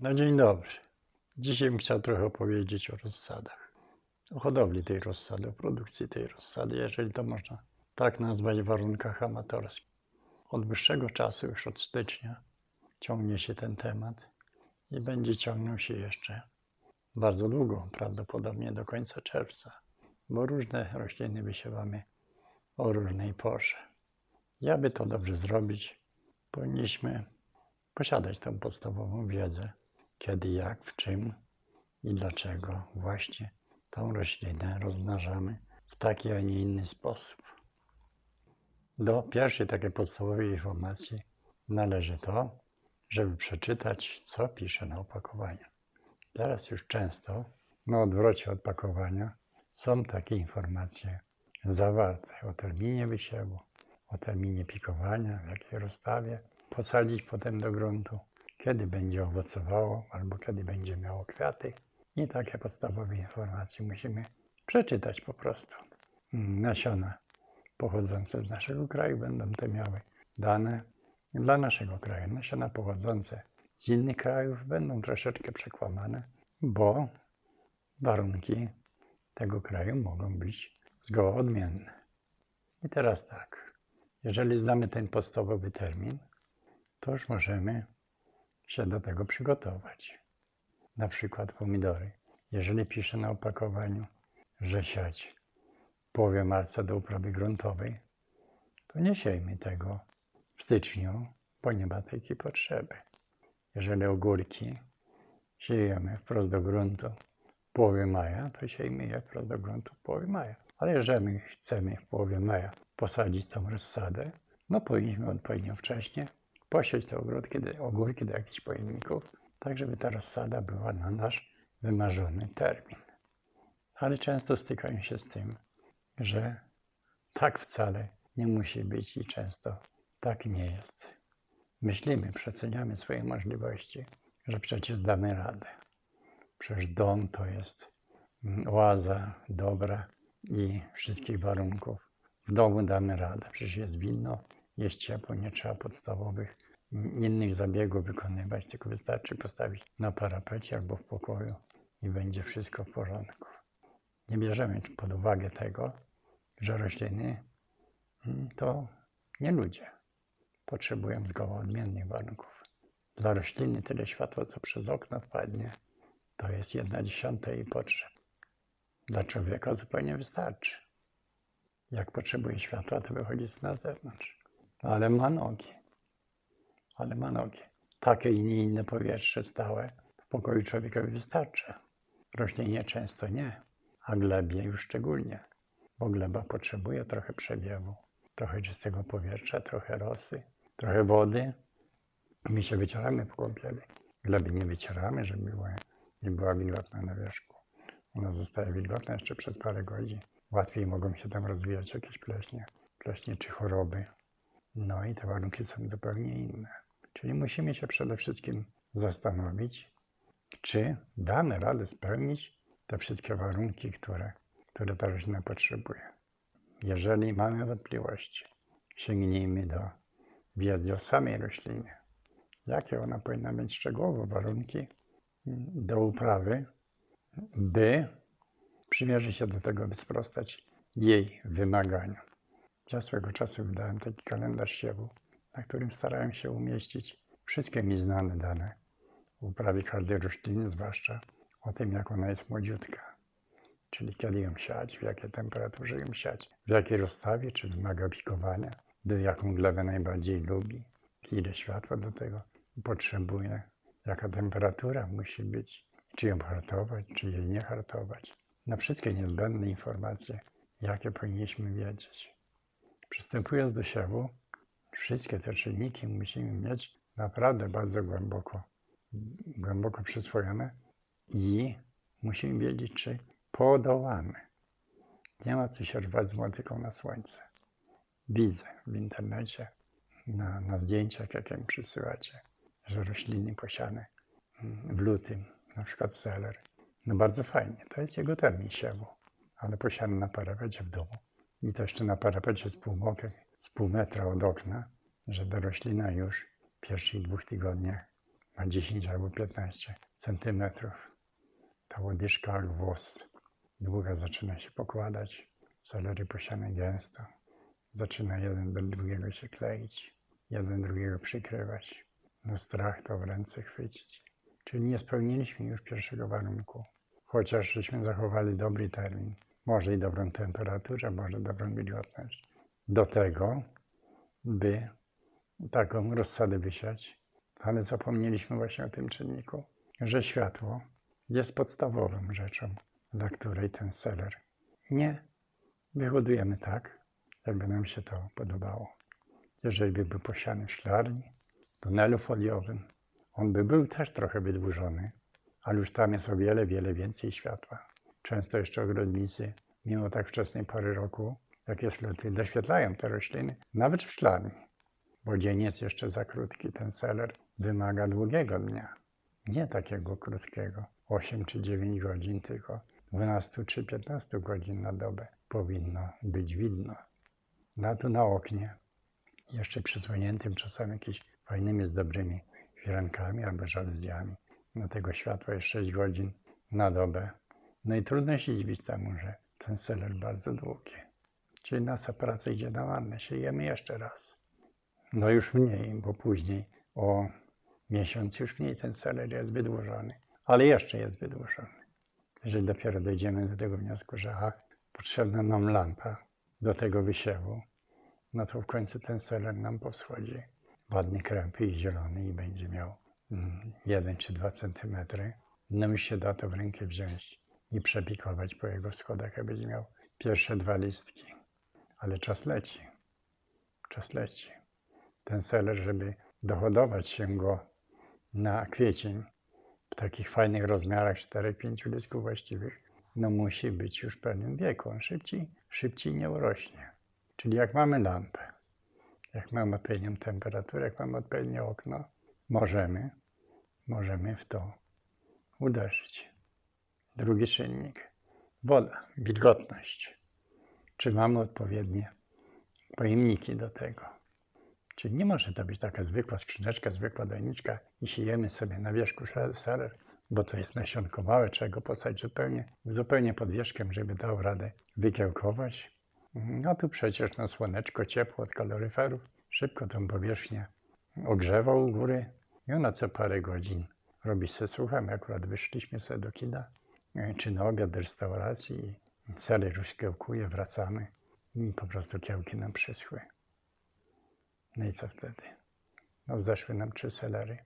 No dzień dobry. Dzisiaj bym chciał trochę opowiedzieć o rozsadach. O hodowli tej rozsady, o produkcji tej rozsady, jeżeli to można tak nazwać w warunkach amatorskich. Od dłuższego czasu, już od stycznia, ciągnie się ten temat i będzie ciągnął się jeszcze bardzo długo, prawdopodobnie do końca czerwca, bo różne rośliny wysiewamy o różnej porze. I aby to dobrze zrobić, powinniśmy posiadać tą podstawową wiedzę, kiedy, jak, w czym i dlaczego właśnie tą roślinę rozmnażamy w taki, a nie inny sposób. Do pierwszej takiej podstawowej informacji należy to, żeby przeczytać, co pisze na opakowaniu. Teraz już często na odwrocie opakowania są takie informacje zawarte o terminie wysiewu, o terminie pikowania, w jakiej rozstawie posadzić potem do gruntu, kiedy będzie owocowało albo kiedy będzie miało kwiaty. I takie podstawowe informacje musimy przeczytać po prostu. Nasiona pochodzące z naszego kraju będą te miały dane dla naszego kraju. Nasiona pochodzące z innych krajów będą troszeczkę przekłamane, bo warunki tego kraju mogą być zgoła odmienne. I teraz tak, jeżeli znamy ten podstawowy termin, to już możemy się do tego przygotować. Na przykład pomidory. Jeżeli pisze na opakowaniu, że siać połowie marca do uprawy gruntowej, to nie siejmy tego w styczniu, bo nie ma takiej potrzeby. Jeżeli ogórki siejemy wprost do gruntu w połowie maja, to siejmy je wprost do gruntu w połowie maja. Ale jeżeli chcemy w połowie maja posadzić tą rozsadę, no powinniśmy odpowiednio wcześnie posieć te ogródki, ogórki do jakichś pojemników, tak żeby ta rozsada była na nasz wymarzony termin. Ale często stykają się z tym, że tak wcale nie musi być i często tak nie jest. Myślimy, przeceniamy swoje możliwości, że przecież damy radę. Przecież dom to jest mm, oaza dobra i wszystkich warunków. W domu damy radę. Przecież jest winno, jest ciepło, nie trzeba podstawowych mm, innych zabiegów wykonywać, tylko wystarczy postawić na parapecie albo w pokoju i będzie wszystko w porządku. Nie bierzemy pod uwagę tego, że rośliny mm, to nie ludzie. Potrzebują zgoła odmiennych warunków. Dla rośliny tyle światła, co przez okno wpadnie, to jest jedna dziesiąta jej potrzeb. Dla człowieka zupełnie wystarczy. Jak potrzebuje światła, to wychodzi na zewnątrz. Ale ma nogi. Ale ma nogi. Takie i nie inne powietrze stałe w pokoju człowiekowi wystarcza. Roślinie często nie, a glebie już szczególnie, bo gleba potrzebuje trochę przewiewu, trochę czystego powietrza, trochę rosy, trochę wody. My się wycieramy po kąpieli. Gleby nie wycieramy, żeby nie była wilgotna na wierzchu. Ona zostaje wilgotna jeszcze przez parę godzin. Łatwiej mogą się tam rozwijać jakieś pleśnie, pleśnie czy choroby. No i te warunki są zupełnie inne. Czyli musimy się przede wszystkim zastanowić, czy damy radę spełnić te wszystkie warunki, które, które ta roślina potrzebuje. Jeżeli mamy wątpliwości, sięgnijmy do wiedzy o samej roślinie. Jakie ona powinna mieć szczegółowo warunki do uprawy, by przymierzyć się do tego, by sprostać jej wymaganiom. Ja swego czasu wydałem taki kalendarz siewu, na którym starałem się umieścić wszystkie mi znane dane w uprawie każdej rośliny, zwłaszcza o tym, jak ona jest młodziutka. Czyli kiedy ją siać, w jakiej temperaturze ją siać, w jakiej rozstawie, czy wymaga pikowania, do jaką glebę najbardziej lubi, ile światła do tego potrzebuje, jaka temperatura musi być, czy ją hartować, czy jej nie hartować. Na wszystkie niezbędne informacje, jakie powinniśmy wiedzieć. Przystępując do siewu, wszystkie te czynniki musimy mieć naprawdę bardzo głęboko, głęboko przyswojone i musimy wiedzieć, czy podołamy. Nie ma co się rwać z motyką na słońce. Widzę w internecie, na, na zdjęciach, jakie mi przysyłacie, że rośliny posiane w lutym, na przykład seler, no bardzo fajnie, to jest jego termin siewu, ale posiany na parapecie w domu i to jeszcze na parapecie z pół, z pół metra od okna, że ta roślina już w pierwszych dwóch tygodniach ma 10 albo 15 centymetrów. Ta łodyżka jak włos długa zaczyna się pokładać, selery posiane gęsto. Zaczyna jeden do drugiego się kleić, jeden drugiego przykrywać. No strach to w ręce chwycić. Czyli nie spełniliśmy już pierwszego warunku, chociaż żeśmy zachowali dobry termin, może i dobrą temperaturę, może dobrą wilgotność. Do tego, by taką rozsadę wysiać, ale zapomnieliśmy właśnie o tym czynniku, że światło jest podstawową rzeczą, dla której ten seler nie wyhodujemy tak, jakby nam się to podobało. Jeżeli by był posiany w szklarni, tunelu foliowym, on by był też trochę wydłużony, ale już tam jest o wiele, wiele więcej światła. Często jeszcze ogrodnicy, mimo tak wczesnej pory roku, jak jest luty, doświetlają te rośliny, nawet w szklarni, bo dzień jest jeszcze za krótki. Ten seler wymaga długiego dnia, nie takiego krótkiego, 8 czy 9 godzin, tylko 12 czy 15 godzin na dobę powinno być widno. Na tu na oknie, jeszcze przysłoniętym czasami jakimiś fajnymi, z dobrymi firankami albo żaluzjami. No tego światła jest 6 godzin na dobę. No i trudno się dziwić temu, że ten seler bardzo długi. Czyli nasza praca idzie na marne, siejemy jeszcze raz. No już mniej, bo później o miesiąc już mniej ten seler jest wydłużony, ale jeszcze jest wydłużony. Jeżeli dopiero dojdziemy do tego wniosku, że ach, potrzebna nam lampa do tego wysiewu, no to w końcu ten seler nam powschodzi ładny krępy i zielony i będzie miał mm, jeden czy dwa centymetry. No już się da to w rękę wziąć i przepikować po jego schodach, aby będzie miał pierwsze dwa listki. Ale czas leci. Czas leci. Ten seler, żeby dohodować się go na kwiecień w takich fajnych rozmiarach 4-5 listków właściwych, no musi być już w pewnym wieku. On szybciej, szybciej nie urośnie. Czyli jak mamy lampę, jak mamy odpowiednią temperaturę, jak mamy odpowiednie okno, możemy, możemy w to uderzyć. Drugi czynnik. Woda, wilgotność. Czy mamy odpowiednie pojemniki do tego? Czyli nie może to być taka zwykła skrzyneczka, zwykła dojniczka i siejemy sobie na wierzchu seler, bo to jest nasionko małe, trzeba go posadzić zupełnie, zupełnie pod wierzchem, żeby dał radę wykiełkować. No tu przecież na słoneczko ciepło od kaloryferów, szybko tą powierzchnię ogrzewa u góry i ona co parę godzin robi se słucham, akurat wyszliśmy sobie do kina, czy na obiad do restauracji już kiełkuje, wracamy i po prostu kiełki nam przyschły. No i co wtedy? No zeszły nam trzy selery.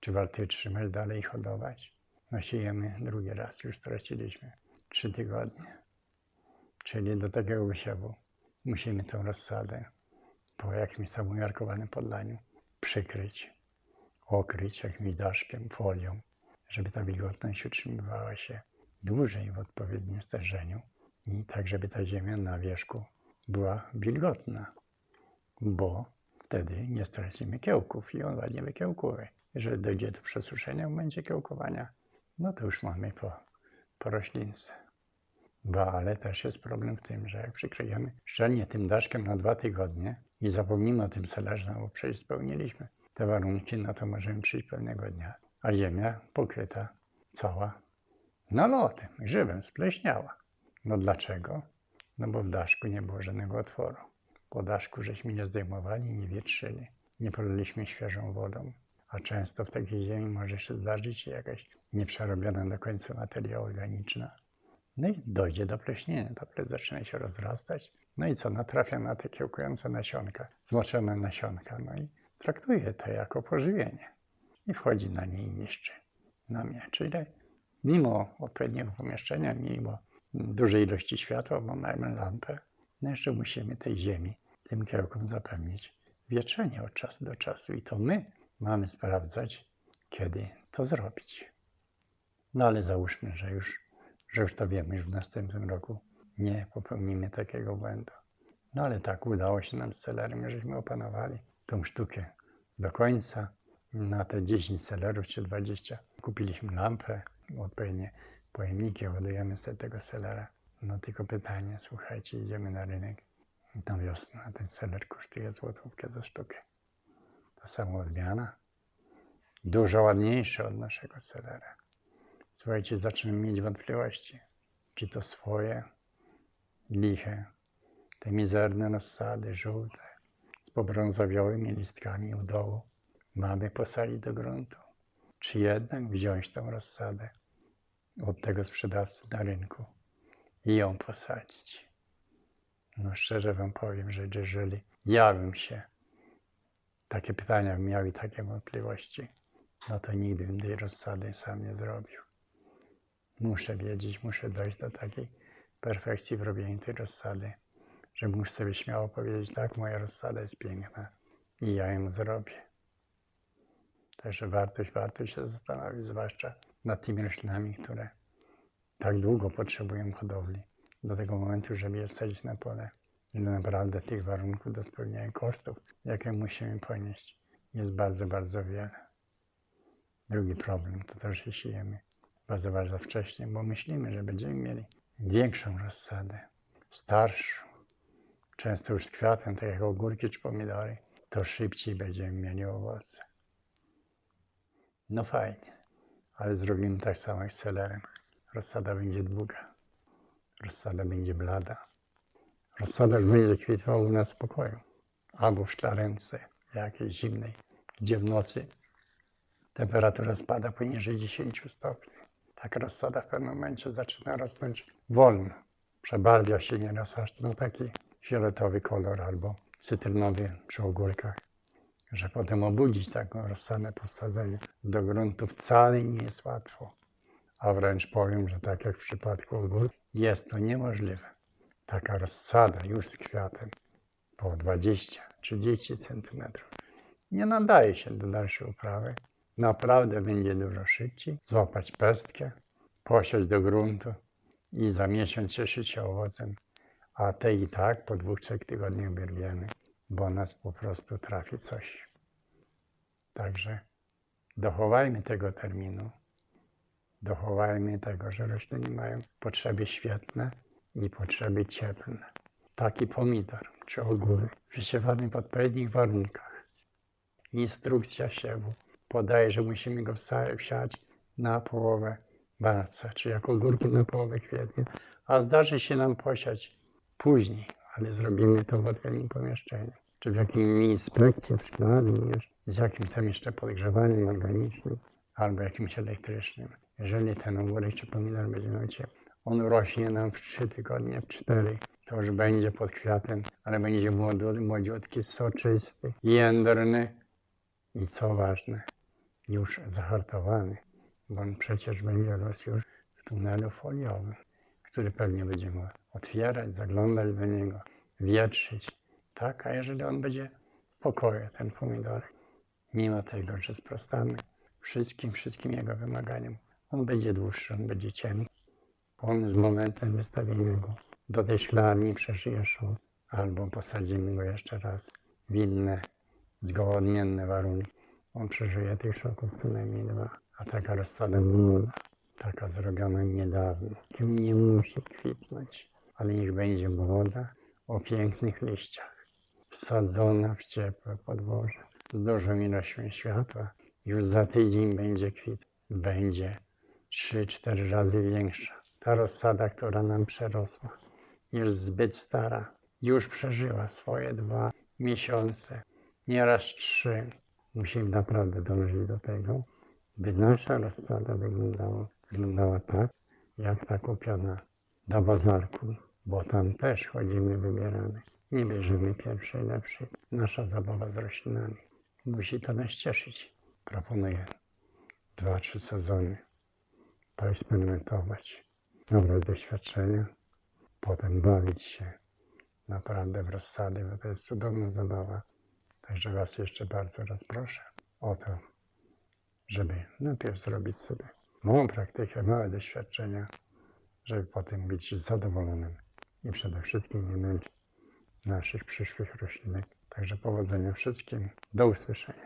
Czy warto je trzymać dalej i hodować? No siejemy drugi raz, już straciliśmy trzy tygodnie. Czyli do takiego wysiewu musimy tą rozsadę po jakimś tam umiarkowanym podlaniu przykryć, okryć jakimś daszkiem, folią, żeby ta wilgotność utrzymywała się dłużej w odpowiednim stężeniu i tak, żeby ta ziemia na wierzchu była wilgotna, bo wtedy nie stracimy kiełków i on ładnie wykiełkuje. Jeżeli dojdzie do przesuszenia w momencie kiełkowania, no to już mamy po, po roślince. Bo ale też jest problem w tym, że jak przykryjemy szczelnie tym daszkiem na dwa tygodnie i zapomnimy o tym selerze, no bo przecież spełniliśmy te warunki, no to możemy przyjść pewnego dnia, a ziemia pokryta cała nalotem, żywem, spleśniała. No dlaczego? No bo w daszku nie było żadnego otworu. Po daszku żeśmy nie zdejmowali, nie wietrzyli, nie poliliśmy świeżą wodą. A często w takiej ziemi może się zdarzyć jakaś nieprzerobiona do końca materia organiczna. No i dojdzie do pleśnienia. Ta pleś zaczyna się rozrastać. No i co? Natrafia na te kiełkujące nasionka, zmoczone nasionka. No i traktuje to jako pożywienie. I wchodzi na nie i niszczy. Na mnie. Czyli mimo odpowiedniego pomieszczenia, mimo dużej ilości światła, bo mamy lampę, no jeszcze musimy tej ziemi, tym kiełkom zapewnić wietrzenie od czasu do czasu. I to my mamy sprawdzać, kiedy to zrobić. No ale załóżmy, że już, że już to wiemy, już w następnym roku nie popełnimy takiego błędu. No ale tak, udało się nam z celerem, żeśmy opanowali tą sztukę do końca. Na te 10 celerów czy 20 kupiliśmy lampę, odpowiednie pojemniki, ładujemy sobie tego selera. No tylko pytanie, słuchajcie, idziemy na rynek na wiosnę, a ten seler kosztuje złotówkę za sztukę. Ta sama odmiana, Dużo ładniejszy od naszego selera. Słuchajcie, zaczynam mieć wątpliwości, czy to swoje, liche, te mizerne rozsady żółte z pobrązowiałymi listkami u dołu mamy posadzić do gruntu, czy jednak wziąć tą rozsadę od tego sprzedawcy na rynku i ją posadzić. No szczerze wam powiem, że jeżeli ja bym się takie pytania miał i takie wątpliwości, no to nigdy bym tej rozsady sam nie zrobił. Muszę wiedzieć, muszę dojść do takiej perfekcji w robieniu tej rozsady, że muszę sobie śmiało powiedzieć, tak, moja rozsada jest piękna i ja ją zrobię. Także warto, warto się zastanowić, zwłaszcza nad tymi roślinami, które tak długo potrzebują hodowli, do tego momentu, żeby je wsadzić na pole. Że naprawdę tych warunków do spełnienia kosztów, jakie musimy ponieść, jest bardzo, bardzo wiele. Drugi problem to to, że siejemy bardzo, bardzo wcześnie, bo myślimy, że będziemy mieli większą rozsadę, starszą, często już z kwiatem, tak jak ogórki czy pomidory, to szybciej będziemy mieli owoce. No fajnie, ale zrobimy tak samo jak z selerem. Rozsada będzie długa, rozsada będzie blada. Rozsada będzie kwitła u nas w pokoju, albo w szklarence jakiejś zimnej, gdzie w nocy temperatura spada poniżej 10 stopni. Tak rozsada w pewnym momencie zaczyna rosnąć wolno. Przebarwia się nieraz aż na taki fioletowy kolor albo cytrynowy przy ogórkach. Że potem obudzić taką rozsadę posadzenie do gruntu wcale nie jest łatwo. A wręcz powiem, że tak jak w przypadku ogórków, jest to niemożliwe. Taka rozsada już z kwiatem po 20-30 cm nie nadaje się do dalszej uprawy. Naprawdę będzie dużo szybciej złapać pestkę, posiać do gruntu i za miesiąc cieszyć się owocem. A te i tak po dwóch, trzech tygodniach wyrwiemy, bo nas po prostu trafi coś. Także dochowajmy tego terminu, dochowajmy tego, że rośliny mają potrzeby świetne i potrzeby cieplne. Taki pomidor czy ogórek wysiewany w odpowiednich warunkach. Instrukcja siewu podaje, że musimy go wsiać na połowę marca, czy jako ogórki na połowę kwietnia, a zdarzy się nam posiać później, ale zrobimy to w odpowiednim pomieszczeniu, czy w jakimś spekcie w szklarni, z jakimś tam jeszcze podgrzewaniem organicznym, albo jakimś elektrycznym. Jeżeli ten ogórek czy pomidor będzie miał ciepło, on rośnie nam w trzy tygodnie, w cztery. To już będzie pod kwiatem, ale będzie młodu- młodziutki, soczysty, jędrny i co ważne, już zahartowany, bo on przecież będzie rósł już w tunelu foliowym, który pewnie będziemy otwierać, zaglądać do niego, wietrzyć. Tak, a jeżeli on będzie w pokoju, ten pomidor, mimo tego, że sprostamy wszystkim, wszystkim jego wymaganiom, on będzie dłuższy, on będzie ciemny. On z momentem wystawienia go do tej szklarni przeżyje szok, albo posadzimy go jeszcze raz w inne, zgoła odmienne warunki. On przeżyje tych szoków co najmniej dwa. A taka rozsada młoda, taka zrobiona niedawno, nie musi kwitnąć, ale niech będzie młoda, o pięknych liściach, wsadzona w ciepłe podłoże, z dużą ilością światła. Już za tydzień będzie kwit, będzie 3-4 razy większa. Ta rozsada, która nam przerosła, jest zbyt stara. Już przeżyła swoje dwa miesiące, nieraz trzy. Musimy naprawdę dążyć do tego, by nasza rozsada wyglądała, wyglądała tak, jak ta kupiona do bazarku, bo tam też chodzimy, wybieramy. Nie bierzemy pierwszej, lepszej. Nasza zabawa z roślinami. Musi to nas cieszyć. Proponuję dwa, trzy sezony poeksperymentować, nabrać doświadczenia, potem bawić się naprawdę w rozsady, bo to jest cudowna zabawa. Także Was jeszcze bardzo raz proszę o to, żeby najpierw zrobić sobie małą praktykę, małe doświadczenia, żeby potem być zadowolonym i przede wszystkim nie męczyć naszych przyszłych roślinek. Także powodzenia wszystkim. Do usłyszenia.